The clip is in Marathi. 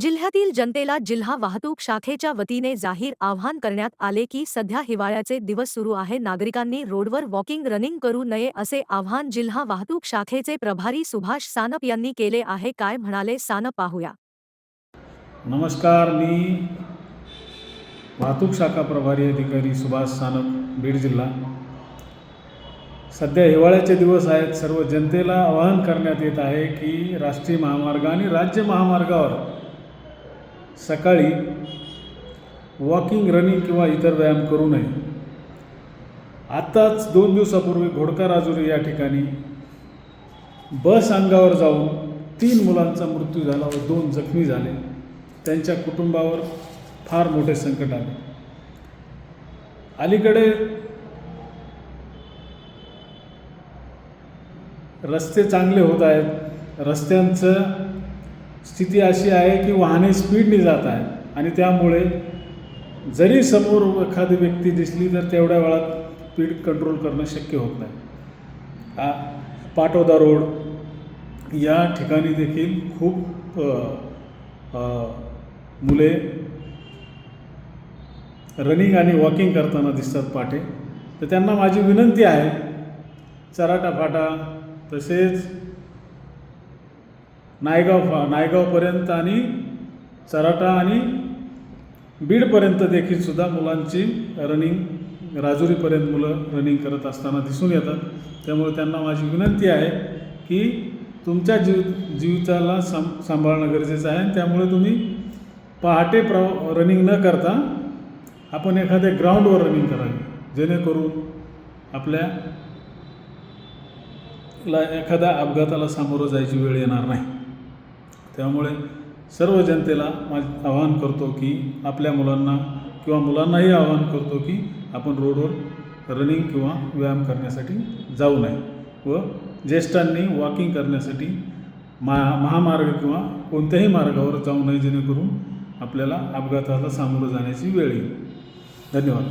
जिल्ह्यातील जनतेला जिल्हा वाहतूक शाखेच्या वतीने जाहीर आवाहन करण्यात आले की सध्या हिवाळ्याचे दिवस सुरू आहे. नागरिकांनी रोडवर वॉकिंग रनिंग करू नये असे आवाहन जिल्हा वाहतूक शाखेचे प्रभारी सुभाष सानप यांनी केले आहे. काय म्हणाले सानप पाहूया. नमस्कार मी वाहतूक शाखा प्रभारी अधिकारी सुभाष सानप बीड जिल्हा. सध्या हिवाळ्याचे दिवस आहेत. सर्व जनतेला आवाहन करण्यात येत आहे की राष्ट्रीय महामार्ग आणि राज्य महामार्गावर सकाळी वॉकिंग रनिंग किंवा इतर व्यायाम करू नये. आत्ताच दोन दिवसापूर्वी घोडका राजुरी या ठिकाणी बस अंगावर जाऊन तीन मुलांचा मृत्यू झाला व दोन जखमी झाले. त्यांच्या कुटुंबावर फार मोठे संकट आले. अलीकडे रस्ते चांगले होत आहेत. रस्त्यांचं स्थिती अशी आहे की वाहने स्पीडने जात आहेत आणि त्यामुळे जरी समोर एखादी व्यक्ती दिसली तर तेवढ्या वेळात स्पीड कंट्रोल करणं शक्य होत नाही. पाटोदा रोड या ठिकाणी देखील खूप मुले रनिंग आणि वॉकिंग करताना दिसतात पाटे. तर त्यांना माझी विनंती आहे चराटा फाटा तसेच नायगाव फा नायगावपर्यंत आणि चराटा आणि बीडपर्यंत देखील सुद्धा मुलांची रनिंग राजुरीपर्यंत मुलं रनिंग करत असताना दिसून येतात. त्यामुळे त्यांना माझी विनंती आहे की तुमच्या जीव जीविताला सांभ सांभाळणं गरजेचं आहे आणि त्यामुळे तुम्ही पहाटे प्रवा रनिंग न करता आपण एखाद्या ग्राउंडवर रनिंग करावी जेणेकरून आपल्या ला एखाद्या अपघाताला सामोरं जायची वेळ येणार नाही. त्यामुळे सर्व जनतेला मा आवाहन करतो की आपल्या मुलांना किंवा मुलांनाही आवाहन करतो की आपण रोडवर रनिंग किंवा व्यायाम करण्यासाठी जाऊ नये व ज्येष्ठांनी वॉकिंग करण्यासाठी मा महामार्ग किंवा कोणत्याही मार्गावर जाऊ नये जेणेकरून आपल्याला अपघाताला सामोरं जाण्याची वेळ येईल. धन्यवाद.